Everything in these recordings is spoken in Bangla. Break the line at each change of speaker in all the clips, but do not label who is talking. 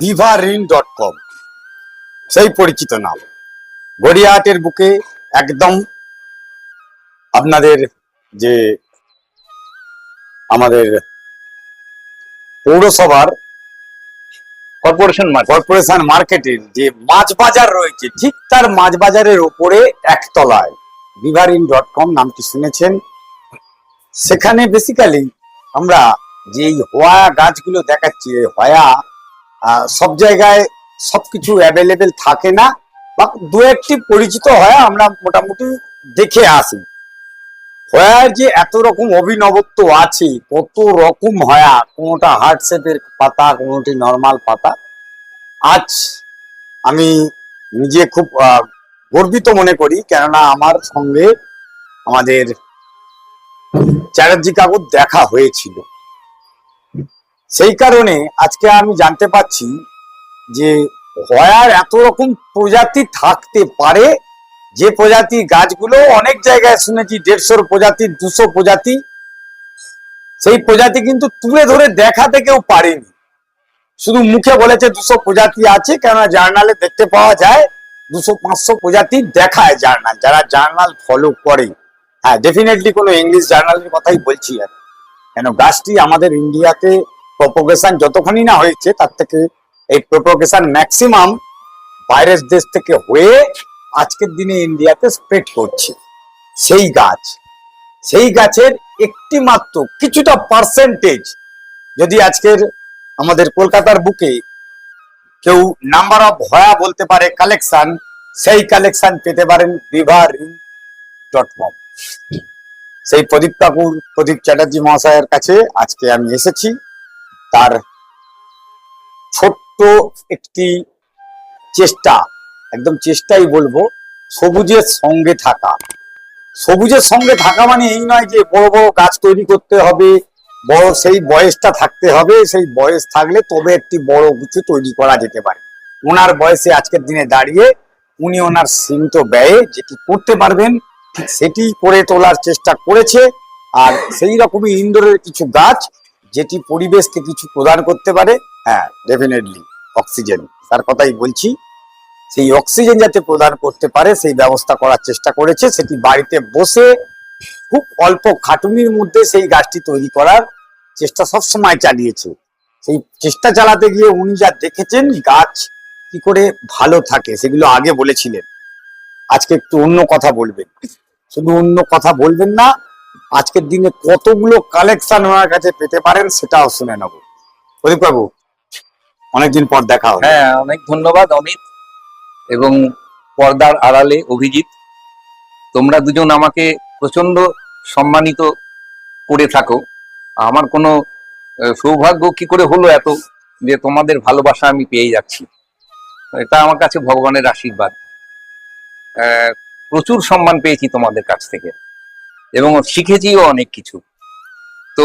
ভিভারিন ডট কম সেই পরিচিত নাম। গড়িয়াহাটের বুকে একদম আপনাদের যে আমাদের পৌরসভার
কর্পোরেশন
কর্পোরেশন মার্কেটের যে মাছ বাজার রয়েছে ঠিক তার মাছ বাজারের ওপরে একতলায়। ভিভারিন ডট কম নামটি শুনেছেন। সেখানে বেসিক্যালি আমরা যে হয়া গাছগুলো দেখাচ্ছি হয়া সব জায়গায় সবকিছু অ্যাভেলেবেল থাকে না, বা দু একটি পরিচিত হয়া আমরা মোটামুটি দেখে আসি। হয়ার যে এত রকম অভিনবত্ব আছে, কত রকম হয়া কোনোটা হার্ট শেপের পাতা, কোনোটি নর্মাল পাতা, আজ আমি নিজে খুব গর্বিত মনে করি, কেননা আমার সঙ্গে আমাদের চ্যাটার্জি কাকুর দেখা হয়েছিল। সেই কারণে আজকে আমি জানতে পাচ্ছি যে হয়ার এত রকম প্রজাতি থাকতে পারে, যে প্রজাতির গাছগুলো অনেক জায়গায় শুনেছি দেড়শোর প্রজাতি, দুশো প্রজাতি, সেই প্রজাতি কিন্তু তুলে ধরে দেখাতে কেউ পারেনি। শুধু মুখে বলেছে দুশো প্রজাতি আছে, কেননা জার্নালে দেখতে পাওয়া যায় দুশো পাঁচশো প্রজাতি দেখায় জার্নাল, যারা জার্নাল ফলো করে। হ্যাঁ ডেফিনেটলি কোনো ইংলিশ জার্নালের কথাই বলছি আর। কেন, গাছটি আমাদের ইন্ডিয়াতে প্রপোগেশন যতখানি না হয়েছে, তার থেকে এই প্রপোগেশন ম্যাক্সিমাম বাইরের দেশ থেকে হয়ে আজকের দিনে ইন্ডিয়াতে স্প্রেড করছে। সেই গাছ, সেই গাছের একটি মাত্র কিছুটা পার্সেন্টেজ যদি আজকের আমাদের কলকাতার বুকে কেউ নাম্বার অফ হয়া বলতে পারে কালেকশন সেই কালেকশন পেতে পারেন বিভার ডট কম। সেই প্রদীপ কাকুর প্রদীপ চ্যাটার্জি মহাশয়ের কাছে আজকে আমি এসেছি। তার ছোট্ট একটি চেষ্টা, একদম চেষ্টাই বলব, সবুজের সঙ্গে থাকা। সবুজের সঙ্গে থাকা মানে এই নয় যে বড় বড় গাছ তৈরি করতে হবে, বড় সেই বয়সটা থাকতে হবে, সেই বয়স থাকলে তবে একটি বড় কিছু তৈরি করা যেতে পারে। ওনার বয়সে আজকের দিনে দাঁড়িয়ে উনি ওনার সীমিত ব্যয়ে যেটি করতে পারবেন সেটি করে তোলার চেষ্টা করেছে। আর সেই রকমই ইন্দোরের কিছু গাছ, যেটি পরিবেশকে কিছু প্রদান করতে পারে হ্যাঁ ডেফিনেটলি অক্সিজেন তার কথাই বলছি। সেই অক্সিজেন যাতে প্রদান করতে পারে, সেই ব্যবস্থা করার চেষ্টা করেছে। সেটি বাড়িতে বসে খুব অল্প খাটুনির মধ্যে সেই গাছটি তৈরি করার চেষ্টা সবসময় চালিয়েছে। সেই চেষ্টা চালাতে গিয়ে উনি যা দেখেছেন, গাছ কি করে ভালো থাকে, সেগুলো আগে বলেছিলেন। আজকে একটু অন্য কথা বলবেন। শুধু অন্য কথা বলবেন না। আজকের দিনে কতগুলো কালেকশন ওনার কাছে পেতে পারেন সেটাও শুনে নেব। প্রদীপ বাবু, অনেকদিন পর দেখা হবে
হ্যাঁ অনেক ধন্যবাদ অমিত এবং পর্দার আড়ালে অভিজিৎ। তোমরা দুজন আমাকে প্রচণ্ড সম্মানিত করে থাকো। আমার কোনো সৌভাগ্য কি করে হলো এত যে তোমাদের ভালোবাসা আমি পেয়ে যাচ্ছি? এটা আমার কাছে ভগবানের আশীর্বাদ। প্রচুর সম্মান পেয়েছি তোমাদের কাছ থেকে। এবং শিখেছিও অনেক কিছু। তো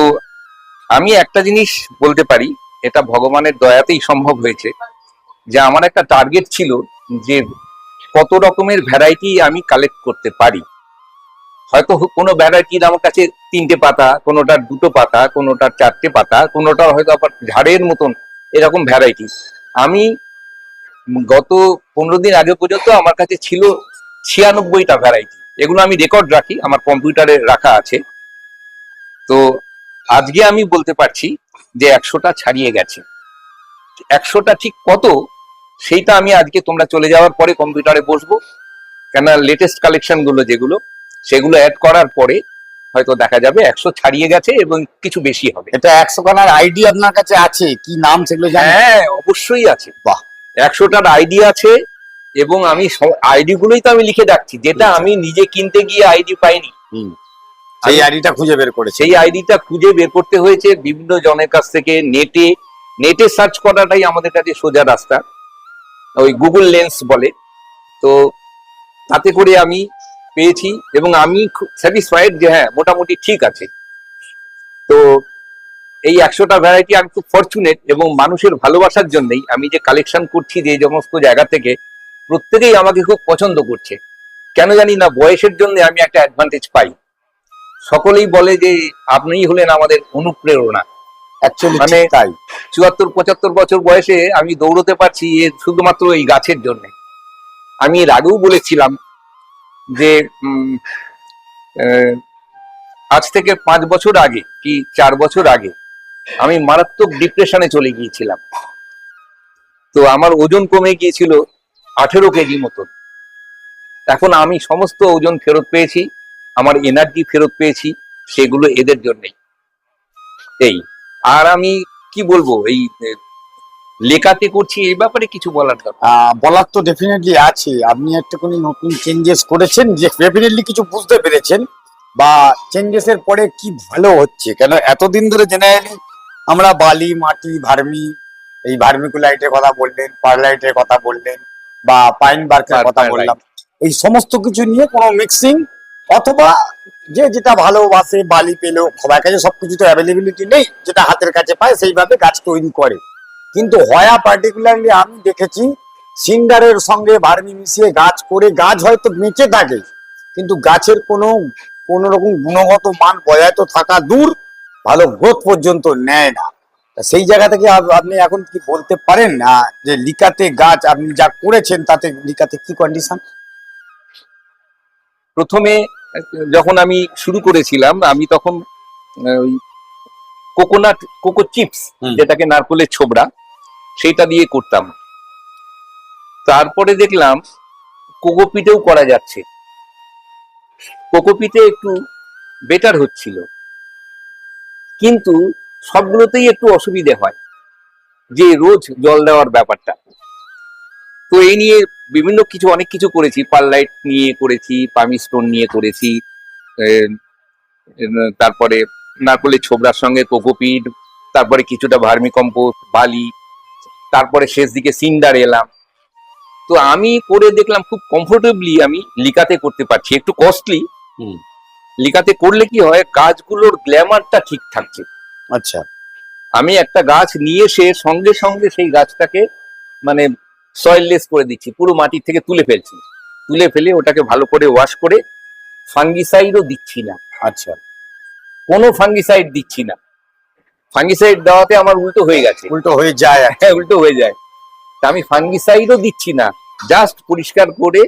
আমি একটা জিনিস বলতে পারি, এটা ভগবানের দয়াতেই সম্ভব হয়েছে, যে আমার একটা টার্গেট ছিল যে কত রকমের ভ্যারাইটি আমি কালেক্ট করতে পারি। হয়তো কোনো ভ্যারাইটির আমার কাছে তিনটে পাতা, কোনোটার দুটো পাতা, কোনোটার চারটে পাতা, কোনোটার হয়তো আবার ঝাড়ের মতন এরকম ভ্যারাইটি আমি গত পনেরো দিন আগে পর্যন্ত আমার কাছে ছিল ছিয়ানব্বইটা ভ্যারাইটি এগুলো আমি রেকর্ড রাখি আমার কম্পিউটারে রাখা আছে। তো আজকে আমি বলতে পারছি যে একশোটা ছাড়িয়ে গেছে। একশোটা ঠিক কত? সেইটা আমি আজকে তোমরা চলে যাওয়ার পরে কম্পিউটারে বসবো। কেন লেটেস্ট কালেকশনগুলো যেগুলো সেগুলো অ্যাড করার পরে হয়তো দেখা যাবে একশো ছাড়িয়ে গেছে এবং কিছু বেশি হবে।
এটা একশো খানার আইডি আপনার কাছে আছে? কি নাম সেগুলো
হ্যাঁ অবশ্যই আছে।
বাহ।
একশোটার আইডি আছে এবং আমি আইডি গুলোই তো আমি লিখে রাখছি যেটা আমি নিজে কিনতে গিয়ে আইডি পাইনি।
সেই আইডিটা খুঁজে বের করেছে।
সেই আইডিটা খুঁজে বের করতে হয়েছে বিভিন্ন জনের কাছ থেকে নেটে নেটে সার্চ করাটাই আমাদের কাছে সোজা রাস্তা। ওই গুগল লেন্স বলে। তো তাতে করে আমি পেয়েছি এবং আমি খুব স্যাটিসফাইড যে হ্যাঁ মোটামুটি ঠিক আছে। তো এই একশোটা ভ্যারাইটি আমি খুব ফরচুনেট এবং মানুষের ভালোবাসার জন্যই আমি যে কালেকশন করছি যে সমস্ত জায়গা থেকে প্রত্যেকেই আমাকে খুব পছন্দ করছে। কেন জানি না বয়সের জন্য আমি একটা অ্যাডভান্টেজ পাই। সকলেই বলে যে আপনিই হলেন আমাদের অনুপ্রেরণা। মানে-
তাই।
চুয়াত্তর পঁচাত্তর বছর বয়সে আমি দৌড়তে পারছি এ শুধুমাত্র এই গাছের জন্য। আমি এর আগেও বলেছিলাম যে আজ থেকে পাঁচ বছর আগে কি চার বছর আগে আমি মারাত্মক ডিপ্রেশনে চলে গিয়েছিলাম। তো আমার ওজন কমে গিয়েছিল আঠেরো কেজি মতন। এখন আমি সমস্ত ওজন ফেরত পেয়েছি, আমার এনার্জি ফেরত পেয়েছি, সেগুলো এদের জন্যই। এই, আর আমি কি বলব, এই লেখাতে করছি, এই ব্যাপারে কিছু বলার
বলার তো ডেফিনেটলি আছে। আপনি একটুখানি নতুন চেঞ্জেস করেছেন, যে ডেফিনেটলি কিছু বুঝতে পেরেছেন, বা চেঞ্জেস এর পরে কি ভালো হচ্ছে? কেন এতদিন ধরে জেনারেলি আমরা বালি, মাটি, ভার্মি, এই ভার্মিকুলাইটের কথা বললেন পারলাইটের কথা বললেন বা পাইন বার্কের কথা। বললাম। এই সমস্ত কিছু নিয়ে কোনো মিক্সিং অথবা যে যেটা ভালোবাসে বালি পেলেও সবার কাছে সবকিছু তো অ্যাভেলেবিলিটি নেই যেটা হাতের কাছে পায় সেইভাবে গাছ তৈরি করে। কিন্তু হয়া পার্টিকুলারলি আমি দেখেছি সিন্ডারের সঙ্গে ভার্মি মিশিয়ে গাছ করে গাছ হয়তো বেঁচে থাকে কিন্তু গাছের কোনো কোনো রকম গুণগত মান বজায় তো থাকা দূর ভালো গ্রোথ পর্যন্ত নেয় না। সেই জায়গা থেকে আপনি এখন কি বলতে পারেন? না যে লিকাতে গাছ আপনি যা করেছেন তাতে লিকাতে কি কন্ডিশন
প্রথমে যখন আমি শুরু করেছিলাম আমি তখন কোকোনাট কোকো চিপস যেটাকে নারকলের ছোবড়া সেটা দিয়ে করতাম। তারপরে দেখলাম কোকোপিটেও করা যাচ্ছে। কোকোপিটে একটু বেটার হচ্ছিল। কিন্তু সবগুলোতেই একটু অসুবিধে হয় যে রোজ জল দেওয়ার ব্যাপারটা। তো এই নিয়ে বিভিন্ন কিছু অনেক কিছু করেছি। পারলাইট নিয়ে করেছি পামি স্টোন নিয়ে করেছি তারপরে নারকলের ছোবড়ার সঙ্গে কোকোপিট তারপরে কিছুটা ভার্মি কম্পোস্ট বালি তারপরে শেষ দিকে সিন্ডার এলাম। তো আমি করে দেখলাম খুব কমফোর্টেবলি আমি লিকাতে করতে পারছি। একটু কস্টলি। লিকাতে করলে কি হয় গাছগুলোর গ্ল্যামারটা ঠিক থাকছে।
আচ্ছা।
আমি একটা গাছ নিয়ে এসে সঙ্গে সঙ্গে সেই গাছটাকে মানে সয়েললেস করে দিচ্ছি পুরো মাটি থেকে তুলে ফেলছি। তুলে ফেলে ওটাকে ভালো করে ওয়াশ করে ফাঙ্গিসাইডও দিচ্ছি না।
আচ্ছা।
কোনো ফাঙ্গিসাইড দিচ্ছি না। ফাঙ্গিসাইড দেওয়াতে আমার উল্টো হয়ে গেছে।
উল্টো হয়ে যায়
হ্যাঁ উল্টো হয়ে যায়। তা আমি ফাঙ্গিসাইডও দিচ্ছি না। জাস্ট পরিষ্কার করে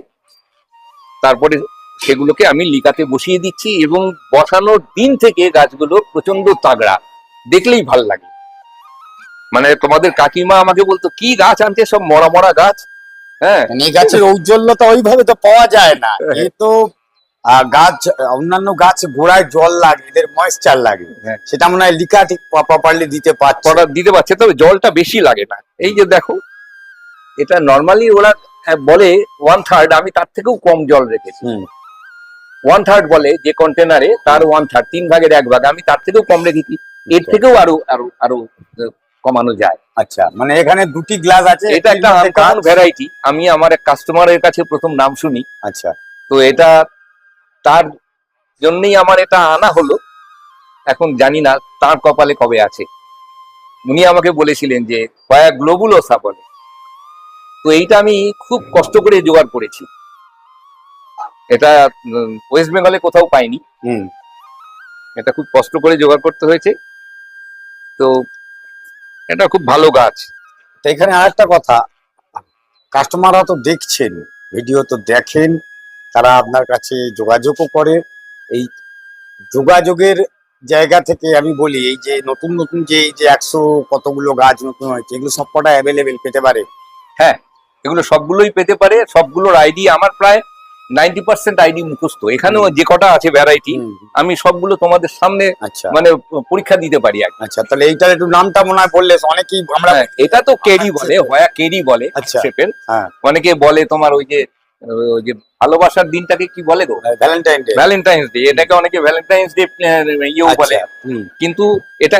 তারপরে সেগুলোকে আমি লিকাতে বসিয়ে দিচ্ছি এবং বসানোর দিন থেকে গাছগুলো প্রচণ্ড তাগড়া। দেখলেই ভালো লাগে। মানে তোমাদের কাকিমা আমাকে বলতো কি গাছ আনছে? সব মরা মরা গাছ। হ্যাঁ।
মানে এই গাছের ঔজ্জ্বল্যতা ওইভাবে তো পাওয়া যায় না। এ তো গাছ অন্যান্য গাছ গোড়ায় জল লাগে এদের ময়েশ্চার লাগে।
হ্যাঁ।
সেটা মনে হয় লিকা ঠিক প্রপারলি দিতে পারছে।
দিতে পারছে তবে জলটা বেশি লাগে না। এই যে দেখো এটা নর্মালি ওরা বলে ওয়ান থার্ড আমি তার থেকেও কম জল রেখেছি। ওয়ান থার্ড বলে যে কন্টেনারে তার ওয়ান থার্ড তিন ভাগের এক ভাগ আমি তার থেকেও কম রেখেছি। এর থেকেও আরও আরও আরও কমানো যায়।
আচ্ছা মানে এখানে দুটি গ্লাস আছে
এটা একটা আনকমন ভ্যারাইটি আমি আমার এক কাস্টমারের কাছে প্রথম নাম শুনি।
আচ্ছা।
তো এটা তার জন্যই আমার এটা আনা হলো। এখন জানি না তার কপালে কবে আছে। উনি আমাকে বলেছিলেন যে কয়া গ্লোবুলোসা বলে তো এইটা আমি খুব কষ্ট করে জোগাড় করেছি। এটা ওয়েস্ট বেঙ্গলে কোথাও পাইনি।
হুম।
এটা খুব কষ্ট করে জোগাড় করতে হয়েছে। তো এটা খুব ভালো গাছ।
তো এখানে আরেকটা কথা কাস্টমাররা তো দেখছেন ভিডিও তো দেখেন তারা আপনার কাছে যোগাযোগও করে। এই যোগাযোগের জায়গা থেকে আমি বলি এই যে নতুন নতুন যে এই যে একশো কতগুলো গাছ নতুন হয়েছে এগুলো সব কটা অ্যাভেলেবেল পেতে পারে।
হ্যাঁ এগুলো সবগুলোই পেতে পারে সবগুলোর আইডি আমার প্রায় নাইনটি পার্সেন্ট আইডি মুখস্থ। এখানেও যে কটা আছে ভ্যারাইটি আমি সবগুলো তোমাদের সামনে
আচ্ছা।
মানে পরীক্ষা দিতে পারি
আচ্ছা তাহলে এইটার একটু নামটা মনে হয় বললে অনেকেই আমরা
হ্যাঁ, এটা তো কেরি বলে হয়া কেরি বলে
আচ্ছা। হ্যাঁ।
অনেকে বলে তোমার ওই যে ওই যে ভালোবাসার দিনটাকে কি বলে গো?
ভ্যালেন্টাইন ডে
ভ্যালেন্টাইন্স ডে এটাকে অনেকে ভ্যালেন্টাইন্স ডে ইয়েও বলে। কিন্তু এটা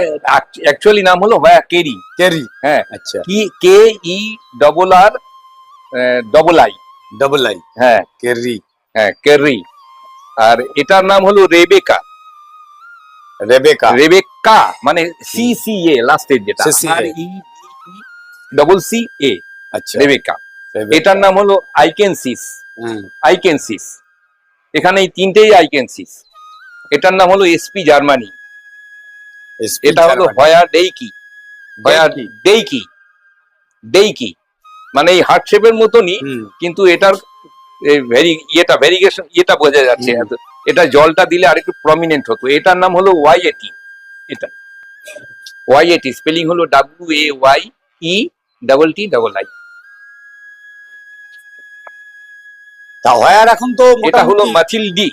অ্যাকচুয়ালি নাম হলো হয়া কেরি।
কেরি।
হ্যাঁ
আচ্ছা।
কি K E double R double I
double I
হ্যাঁ।
কেরি
হ্যাঁ কেরি আর এটার নাম হলো রেবেকা
রেবেকা
রেবেকা মানে সি সি এ লাস্টের যেটা। আর ই ডবল সি এ
আচ্ছা।
রেবেকা। এটার নাম হলো আইকেনসিস আইকেনসিস এখানে এই তিনটেই আইকেনসিস এটার নাম হলো এসপি জার্মানি এটা হলো। হয়া ডেইকি হয়া।
ডেইকি
ডেইকি মানে এই হার্ট শেপের মতনই কিন্তু এটার ভেরি ইয়েটা ভেরিগেশন ইয়েটা বোঝা যাচ্ছে। এটা জলটা দিলে আরেকটু প্রমিনেন্ট হতো। এটার নাম হলো ওয়াই এটি। এটা ওয়াই এটি স্পেলিং হলো W A Y E double T double I
তা হয়ার এখন তো
এটা হলো মাথিল ডি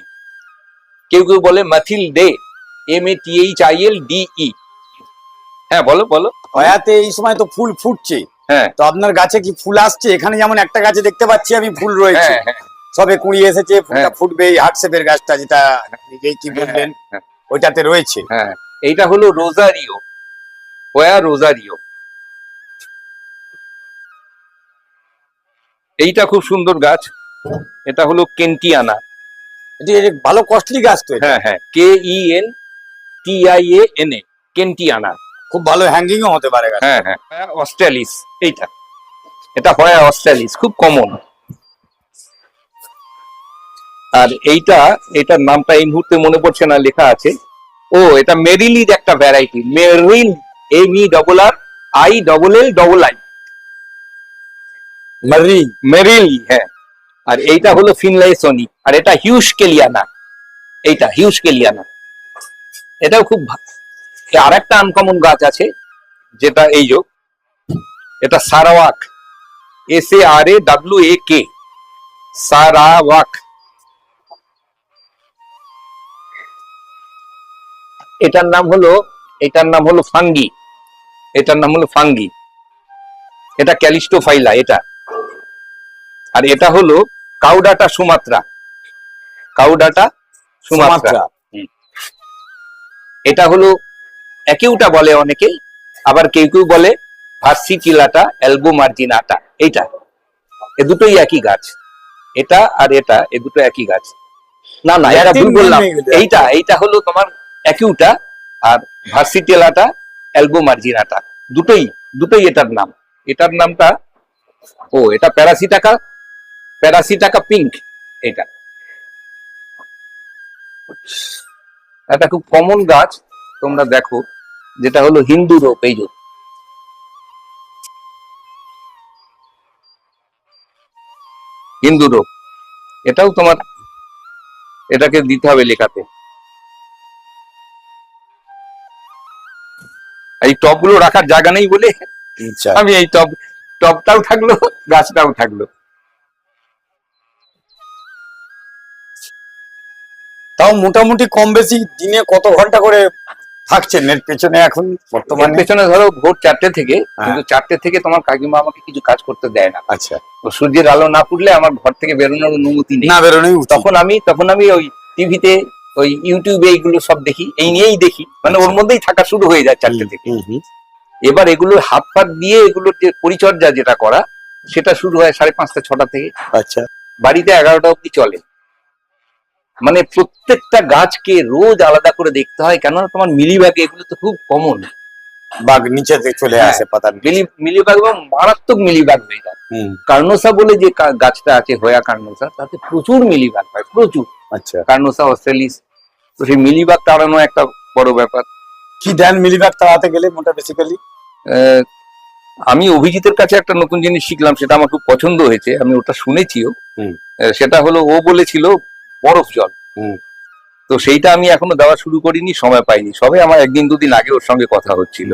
কেউ কেউ বলে Mathilde M A T H I L D E হ্যাঁ বলো বলো।
হয়াতে এই সময় তো ফুল ফুটছে। তো আপনার গাছে কি ফুল আসছে? এখানে যেমন একটা গাছে দেখতে পাচ্ছি আমি ফুল রয়েছে।
হ্যাঁ হ্যাঁ।
সবে কুড়ি এসেছে ফুলটা
হ্যাঁ।
ফুটবে এই হার্টশেপের গাছটা যেটা নিজেই কি বললেন
হ্যাঁ।
ওইটাতে রয়েছে।
হ্যাঁ এইটা হলো রোজারিও। ওয়া রোজারিও। এইটা খুব সুন্দর গাছ। এটা হলো কেন্টিয়ানা।
এটি এটি ভালো কস্টলি গাছ তো
হ্যাঁ হ্যাঁ K E N T I A N A Kentiana.
খুব ভালো হ্যাঙ্গিং ও হতে পারে
হ্যাঁ হ্যাঁ হয়া। অস্ট্রালিস এইটা। এটা হয়া অস্ট্রালিস খুব কমন আর এইটা এটার নামটা এই মুহূর্তে মনে পড়ছে না লেখা আছে। ও এটা মেরিলির একটা variety Meryl M E double R I double L double I
মারি
মেরিল হ্যাঁ। আর এইটা হলো ফিনলাইসনি আর এটা হিউজ কেলিয়ানা এইটা হিউজ কেলিয়ানা এটাও খুব আর একটা আনকমন গাছ আছে যেটা এই যোগ এটা Sarawak S A R A W A K Sarawak. এটার নাম হলো এটার নাম হলো ফাঙ্গি এটার নাম হলো ফাঙ্গি। এটা ক্যালিস্টোফাইলা এটা। আর এটা হলো caudata Sumatra caudata Sumatra.
Sumatra.
এটা হলো একেউটা বলে অনেকে আবার কেউ কেউ বলে অ্যালবো মার্জিনাটা এইটা। এ দুটোই একই গাছ। এটা আর এটা এ দুটো একই গাছ। না না এটা ভুল বললাম। এইটা এইটা হলো তোমার একিউটা আর ভার্সিটেলাটা অ্যালবো মার্জিনাটা দুটোই দুটোই এটার নাম। এটার নামটা ও এটা প্যারাসিটাকা প্যারাসিটাকা পিঙ্ক এটা একটা খুব কমন গাছ। তোমরা দেখো যেটা হলো হিন্দু রোপ এই যে। হিন্দু রোপ এটাও তোমার এটাকে দিতে হবে লেখাতে। এই টবগুলো রাখার জায়গা নেই বলে
আচ্ছা।
আমি এই টব টবটাও থাকল গাছটাও থাকল।
তাও মোটামুটি কম বেশি দিনে কত ঘণ্টা করে থাকছেন এর পেছনে এখন বর্তমানে।
পেছনে ধরো ভোর চারটে থেকে
হ্যাঁ।
কিন্তু চারটে থেকে তোমার কাকিমা আমাকে কিছু কাজ করতে দেয় না।
আচ্ছা।
তো সূর্যের আলো না পড়লে আমার ঘর থেকে বেরোনোর অনুমতি নেই।
না বেরোনোই
তখন আমি তখন আমি ওই টিভিতে ওই ইউটিউবে এইগুলো সব দেখি এই নিয়েই দেখি। মানে ওর মধ্যেই থাকা শুরু হয়ে যায় চারটে থেকে। এবার এগুলোর হাত পাত দিয়ে এগুলোর যে পরিচর্যা যেটা করা সেটা শুরু হয় সাড়ে পাঁচটা ছটা থেকে।
আচ্ছা।
বাড়িতে এগারোটা অব্দি চলে। মানে প্রত্যেকটা গাছকে রোজ আলাদা করে দেখতে হয় কেননা তোমার মিলিবাগে এগুলো তো খুব কমন
বাঘ নিচেতে চলে
হ্যাঁ।
আসে।
মিলি মিলিবাগ এবং মারাত্মক মিলিবাগ হয়ে যায়। কার্নোসা বলে যে গাছটা আছে হোয়া কার্নোসা তাতে প্রচুর মিলিবাগ হয় প্রচুর।
আচ্ছা।
কার্নোসা অস্ট্রেলিস তো সেই মিলিবাগ তাড়ানো একটা বড় ব্যাপার।
কি দেন মিলিবাগ তাড়াতে গেলে মোটা বেসিক্যালি
আমি অভিজিতের কাছে একটা নতুন জিনিস শিখলাম সেটা আমার খুব পছন্দ হয়েছে আমি ওটা শুনেছিও। সেটা হলো ও বলেছিল বরফ জল।
হুম।
তো সেইটা আমি এখনও দেওয়া শুরু করিনি সময় পাইনি। সবে আমার একদিন দুদিন আগে ওর সঙ্গে কথা হচ্ছিল।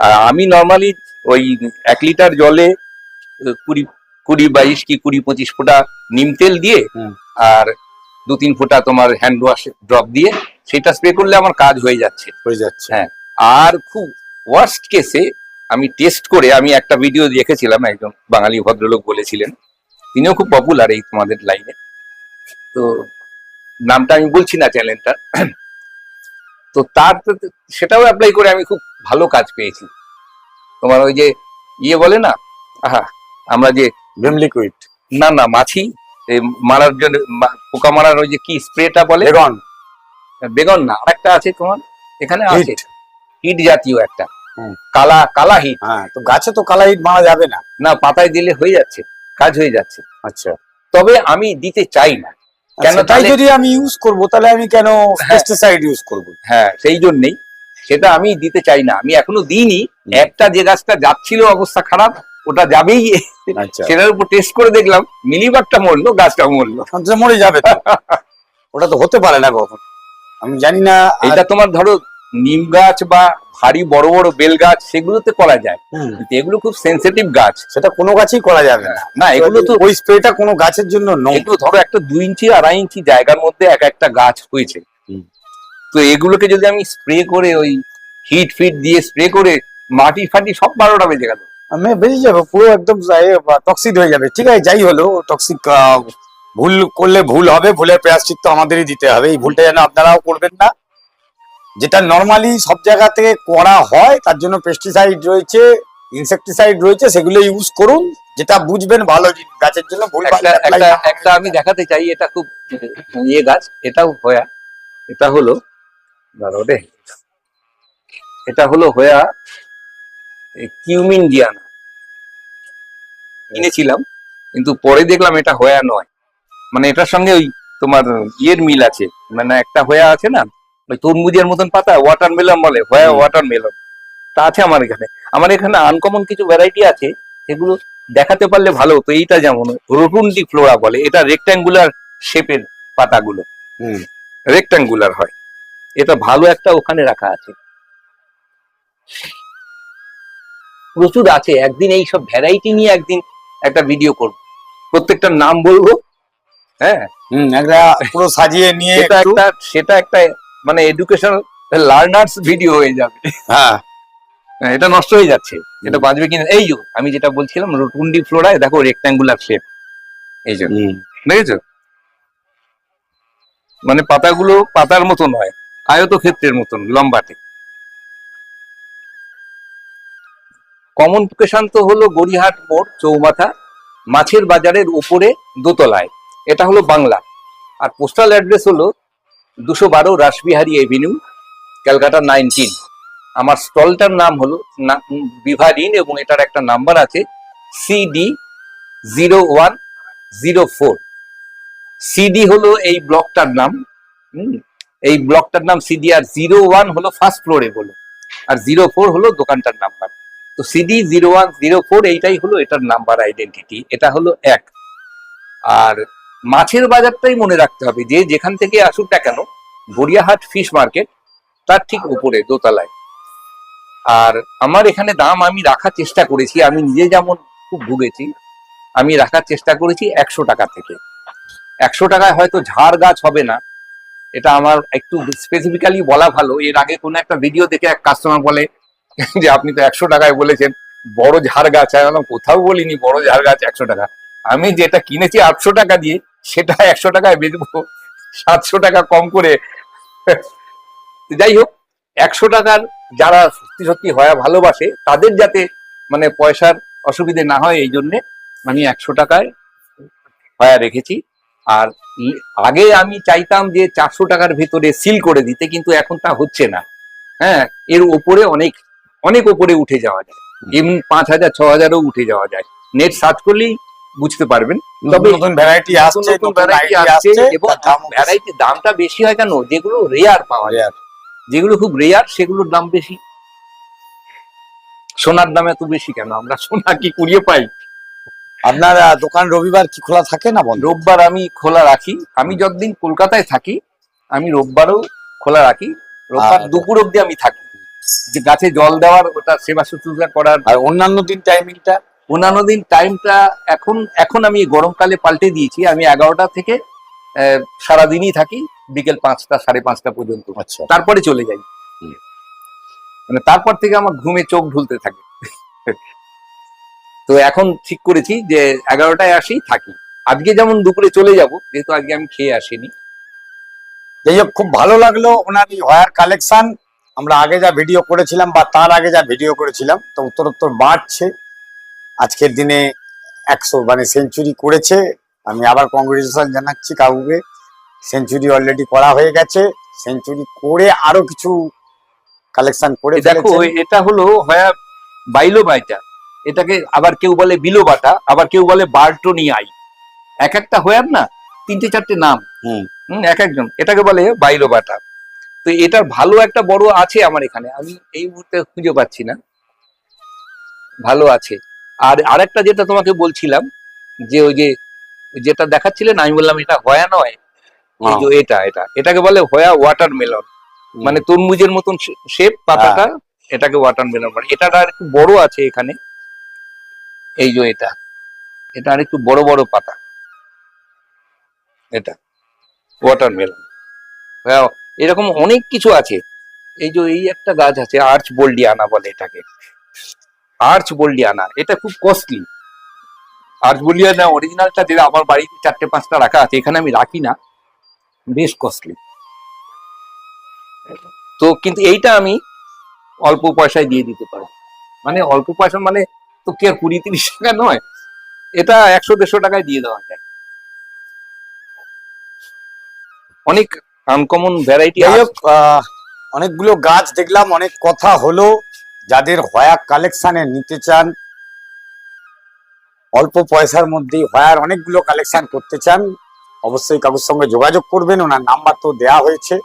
আর আমি নর্মালি ওই এক লিটার জলে কুড়ি কুড়ি বাইশ কি কুড়ি পঁচিশ ফোঁটা নিম তেল দিয়ে। আর দু তিন ফোঁটা তোমার হ্যান্ড ওয়াশ ড্রপ দিয়ে সেটা স্প্রে করলে আমার কাজ হয়ে যাচ্ছে।
হয়ে যাচ্ছে।
হ্যাঁ। আর খুব ওয়ার্স্ট কেসে আমি টেস্ট করে আমি একটা ভিডিও দেখেছিলাম একজন বাঙালি ভদ্রলোক বলেছিলেন। তিনিও খুব পপুলার এই তোমাদের লাইনে তো নামটা আমি বলছি না চ্যানেলটা। তো তার সেটাও অ্যাপ্লাই করে আমি খুব ভালো কাজ পেয়েছি। তোমার ওই যে ইয়ে বলে না? আহা আমরা যে
ভিম লিকুইড
না না মাছি মারার জন্য পোকা মারার ওই যে কি স্প্রেটা বলে?
বেগন
বেগন না আরেকটা আছে তোমার এখানে আছে।
হিট
হিট জাতীয় একটা। কালা কালা হিট
হ্যাঁ তো গাছে তো কালা হিট মারা যাবে না।
না পাতায় দিলে হয়ে যাচ্ছে কাজ হয়ে যাচ্ছে।
আচ্ছা।
তবে আমি দিতে চাই না। কেন তাই
যদি আমি ইউজ করব তাহলে আমি কেন পেস্টিসাইড ইউজ করব?
হ্যাঁ সেই জন্যই সেটা আমি দিতে চাই না। আমি এখনও দিইনি। একটা যে গাছটা যাচ্ছিল অবস্থা খারাপ ওটা যাবেই।
আচ্ছা।
সেটার উপর টেস্ট করে দেখলাম মিলিবাগটা মরলো গাছটা মরলো।
মরে যাবে ওটা তো হতে পারে না কখন। আমি জানি না
এটা তোমার ধরো নিম গাছ বা ভারী বড় বড় বেল গাছ সেগুলোতে করা যায়। কিন্তু এগুলো খুব সেন্সিটিভ গাছ।
সেটা কোনো গাছেই করা যাবে না।
না এগুলো তো
ওই স্প্রেটা কোনো গাছের জন্য নয়।
এগুলো ধরো একটা দুই ইঞ্চি আড়াই ইঞ্চি জায়গার মধ্যে এক একটা গাছ হয়েছে। তো এগুলোকে যদি আমি স্প্রে করে ওই হিট ফিট দিয়ে স্প্রে করে মাটি ফাটি সব বারোটা বেজে গেল।
আমি বেরিয়ে যাবে পুরো একদম টক্সিক হয়ে যাবে। ঠিক আছে যাই হলো টক্সিক ভুল করলে ভুল হবে ভুলের তো আমাদেরই দিতে হবে। এই ভুলটা যেন আপনারাও করবেন না। যেটা নর্মালি সব জায়গা থেকে করা হয় তার জন্য পেস্টিসাইড রয়েছে ইনসেকটিসাইড রয়েছে সেগুলো ইউজ করুন। যেটা বুঝবেন ভালো গাছের জন্য
একটা আমি দেখাতে চাই এটা খুব ইয়ে গাছ এটাও হয়া। এটা হলো রে। এটা হলো হয়া কিউমিন জিয়ানা কিনেছিলাম কিন্তু পরে দেখলাম এটা হয়া নয়। মানে এটার সঙ্গে ওই তোমার ইয়ের মিল আছে। মানে একটা হয়া আছে না ওই তরমুজের মতন পাতা ওয়াটার মেলন বলে হয়া
ওয়াটার
মেলন তা আছে আমার এখানে। আমার এখানে আনকমন কিছু ভ্যারাইটি আছে সেগুলো দেখাতে পারলে ভালো হতো। এইটা যেমন রোটুন্ডি ফ্লোরা বলে এটা রেক্ট্যাঙ্গুলার শেপের পাতাগুলো। রেক্ট্যাঙ্গুলার হয়। এটা ভালো একটা ওখানে রাখা আছে। প্রচুর আছে। একদিন এই সব ভ্যারাইটি নিয়ে একদিন একটা ভিডিও করব। প্রত্যেকটার নাম বলব? হ্যাঁ?
হুম একটা পুরো সাজিয়ে নিয়ে একটা
সেটা একটা মানে এডুকেশনাল লার্নার্স ভিডিও হয়ে যাবে।
হ্যাঁ।
হ্যাঁ, এটা নষ্ট হয়ে যাচ্ছে। এটা বাঁচবে কিনা এই যে আমি যেটা বলছিলাম রোটুন্ডি ফ্লোরায় দেখো রেক্ট্যাঙ্গুলার শেপ এই যে দেখেছ? মানে পাতাগুলো পাতার মতো নয় আয়ত ক্ষেত্রের মতন লম্বাটে। কমন লোকেশন তো হলো গড়িহাট মোড় চৌমাথা মাছের বাজারের উপরে দোতলায়। এটা হলো বাংলা। আর পোস্টাল অ্যাড্রেস হলো দুশো বারো রাসবিহারী এভিনিউ, ক্যালকাটা নাইনটিন। আমার স্টলটার নাম হলো বিভারিন এবং এটার একটা নাম্বার আছে CD zero one zero four. CD হলো এই ব্লকটার নাম এই ব্লকটার নাম সিডি আর জিরো ওয়ান হলো ফার্স্ট ফ্লোরে বলো, আর জিরো ফোর হলো দোকানটার নাম্বার। তো CD zero one zero four এইটাই হলো এটার নাম্বার আইডেন্টিটি, এটা হলো এক। আর মাছের বাজারটাই মনে রাখতে হবে যে যেখান থেকে আসুক না কেন, গড়িয়াহাট ফিশ মার্কেট তার ঠিক উপরে, দোতলায়। আর আমার এখানে দাম আমি রাখার চেষ্টা করেছি, আমি নিজে যেমন খুব ভুগেছি, আমি রাখার চেষ্টা করেছি একশো টাকা থেকে। একশো টাকায় হয়তো ঝাড় গাছ হবে না, এটা আমার একটু স্পেসিফিক্যালি বলা ভালো। এর আগে কোনো একটা ভিডিও দেখে এক কাস্টমার বলে যে, আপনি তো একশো টাকায় বলেছেন, বড় ঝাড় গাছ কোথাও বলিনি বড় ঝাড় গাছ একশো টাকা। আমি যেটা কিনেছি আটশো টাকা দিয়ে সেটা একশো টাকায় বেচবো সাতশো টাকা কম করে। যাই হোক একশো টাকার যারা সত্যি সত্যি হয়া ভালোবাসে তাদের যাতে মানে পয়সার অসুবিধে না হয় এই জন্যে আমি একশো টাকায় হয়া রেখেছি। আর আগে আমি চাইতাম যে চারশো টাকার ভেতরে সিল করে দিতে কিন্তু এখন তা হচ্ছে না। হ্যাঁ এর ওপরে অনেক অনেক ওপরে উঠে যাওয়া যায়। এমনি পাঁচ হাজার ছ হাজারও উঠে যাওয়া যায়। নেট সার্চ করলেই বুঝতে পারবেন। তবে
নতুন ভ্যারাইটি আসছে
নতুন ভ্যারাইটি আসছে এবং। ভ্যারাইটি দামটা বেশি হয় কেন? যেগুলো রেয়ার পাওয়া যায়। যেগুলো খুব রেয়ার সেগুলোর দাম বেশি। সোনার দাম এত বেশি কেন? আমরা সোনা কি কুড়িয়ে পাই?
আপনার দোকান রবিবার কি খোলা থাকে না বন্ধ?
রোববার আমি খোলা রাখি। আমি যতদিন কলকাতায় থাকি আমি রোববারও খোলা রাখি। রোববার দুপুর অব্দি আমি থাকি। যে গাছে জল দেওয়ার ওটা সেবা শুশ্রূষা করার
আর অন্যান্য দিন টাইমিংটা
অন্যান্য দিন টাইমটা এখন এখন আমি গরমকালে পাল্টে দিয়েছি। আমি এগারোটা থেকে সারাদিনই থাকি বিকেল পাঁচটা সাড়ে পাঁচটা পর্যন্ত।
আচ্ছা।
তারপরে চলে যাই। মানে তারপর থেকে আমার ঘুমে চোখ ঢুলতে থাকে। তো এখন ঠিক করেছি যে এগারোটায় আসি থাকি। আজকে যেমন দুপুরে চলে যাব যেহেতু আজকে আমি খেয়ে আসিনি।
যাই হোক খুব ভালো লাগল ওনার এই ওয়ার কালেকশন। আমরা আগে যা ভিডিও করেছিলাম বা তার আগে যা ভিডিও করেছিলাম তো উত্তরোত্তর বাড়ছে। আজকের দিনে একশো মানে সেঞ্চুরি করেছে। আমি আবার কংগ্রেচুলেশন জানাচ্ছি কাকুকে সেঞ্চুরি অলরেডি করা হয়ে গেছে। সেঞ্চুরি করে আরও কিছু কালেকশন করে
দেখো এটা হলো হয়া বাইলো বাইটা। এটাকে আবার কেউ বলে বিলো বাটা আবার কেউ বলে বার্টনি আই এক একটা হয়ার না তিনটে চারটে নাম।
হুম।
হুম, এক একজন। এটাকে বলে বাইলো বাটা। তো এটার ভালো একটা বড় আছে আমার এখানে। আমি এই মুহূর্তে খুঁজে পাচ্ছি না। ভালো আছে। আর আরেকটা যেটা তোমাকে বলছিলাম যে ওই যে যেটা দেখাচ্ছিলেন আমি বললাম এটা হয়া নয় এই যে এটা এটা। এটাকে বলে হয়া ওয়াটারমেলন মানে তরমুজের মতন শেপ পাতাটা এটাকে ওয়াটারমেলন বলে। এটা আর একটু বড় আছে এখানে। এই যে এটা। এটা আর একটু বড় বড় পাতা। এটা। ওয়াটারমেলন হ্যাঁ এরকম অনেক কিছু আছে। এই যে এই একটা গাছ আছে আর্চ বোল্ডিয়ানা বলে এটাকে। আর্চ বোল্ডিয়ানা এটা খুব কস্টলি আর্চ বোল্ডিয়ানা অরিজিনালটা যেটা আমার বাড়িতে চারটে পাঁচটা রাখা আছে এখানে আমি রাখি না। বেশ কস্টলি তো কিন্তু এইটা আমি অল্প পয়সায় দিয়ে দিতে পারি মানে অল্প পয়সা মানে তো কি আর কুড়ি তিরিশ টাকা নয়? এটা একশো দেড়শো টাকায় দিয়ে দেওয়া যায়। অনেক আনকমন ভ্যারাইটি
অনেকগুলো গাছ দেখলাম অনেক কথা হলো। যাদের হয়া কালেকশানে নিতে চান, অল্প পয়সার মধ্যেই হয়ার অনেকগুলো কালেকশান করতে চান, অবশ্যই কাকুর সঙ্গে যোগাযোগ করবেন, ওনার নাম্বার তো দেয়া হয়েছে।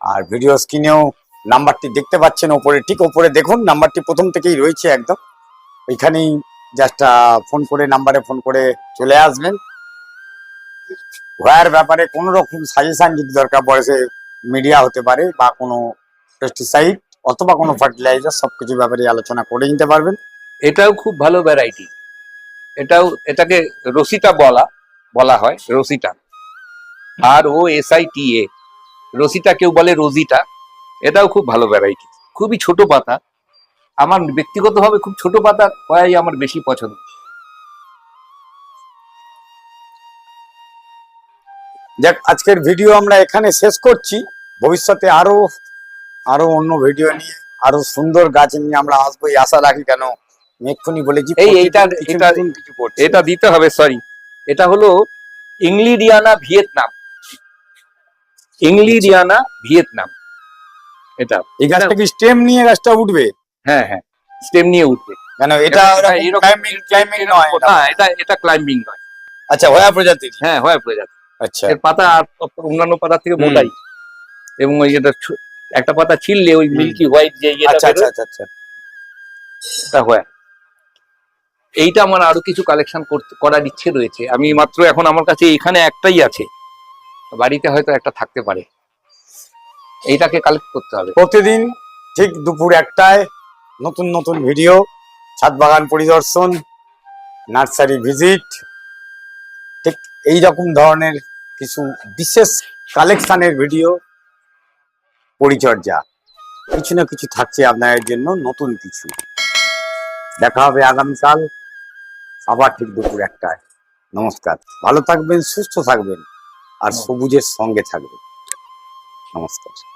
আর ভিডিও স্ক্রিনেও নাম্বারটি দেখতে পাচ্ছেন, ওপরে, ঠিক ওপরে দেখুন নাম্বারটি প্রথম থেকেই রয়েছে একদম। ওইখানেই জাস্ট ফোন করে নাম্বারে ফোন করে চলে আসবেন। হয়ার ব্যাপারে কোনো রকম সাজেশান যদি দরকার পড়ে, সে মিডিয়া হতে পারে বা কোনো পেস্টিসাইড অথবা কোনো ফার্টিলাইজার সবকিছু ব্যাপারে আলোচনা করে নিতে পারবেন।
এটাও খুব ভালো ভ্যারাইটি এটাও এটাকে রসিটা বলা বলা হয় রসিটা। আর ও এস আই টি এ রসিটা কেউ বলে রোজিটা। এটাও খুব ভালো ভ্যারাইটি খুবই ছোট পাতা। আমার ব্যক্তিগতভাবে খুব ছোট পাতা হয় আমার বেশি পছন্দ।
যাক আজকের ভিডিও আমরা এখানে শেষ করছি। ভবিষ্যতে আরও আরও অন্য ভিডিও নিয়ে আরও সুন্দর গাছ নিয়ে আমরা আসব এই আশা রাখি কেন? আমি এক্ষুনি বলেছি
এই এইটা- এটা- এটা দিতে হবে সরি এটা হলো ইংলিডিয়ানা ভিয়েতনাম। ইংলিডিয়ানা ভিয়েতনাম। এটা।
এই গাছটা কি স্টেম নিয়ে গাছটা উঠবে?
হ্যাঁ হ্যাঁ। স্টেম নিয়ে উঠবে।
কেন? এটা ক্লাইম্বিং ক্লাইম্বিং নয় এটা।
না এটা এটা ক্লাইম্বিং নয়।
আচ্ছা হয়া প্রজাতির
হ্যাঁ হয় প্রজাতি।
আচ্ছা।
এর পাতা অন্যান্য পাতা থেকে। মোটাই। এবং ওই যেটা একটা পাতা ছিললে ওই মিল্কি হোয়াইট যে
আচ্ছা আচ্ছা আচ্ছা আচ্ছা।
হয়। এইটা আমার আরও কিছু কালেকশন করার ইচ্ছে রয়েছে। আমি মাত্র এখন আমার কাছে এখানে একটাই আছে। বাড়িতে হয়তো একটা থাকতে পারে। এইটাকে কালেক্ট করতে হবে।
প্রতিদিন ঠিক দুপুর একটায় নতুন নতুন ভিডিও ছাদ বাগান পরিদর্শন নার্সারি ভিজিট ঠিক এই রকম ধরনের কিছু বিশেষ কালেকশনের ভিডিও পরিচর্যা। কিছু না কিছু থাকছে আপনাদের জন্য নতুন কিছু। দেখা হবে আগামীকাল আবার ঠিক দুপুর একটায়। নমস্কার। ভালো থাকবেন, সুস্থ থাকবেন, আর সবুজের সঙ্গে থাকবেন। নমস্কার।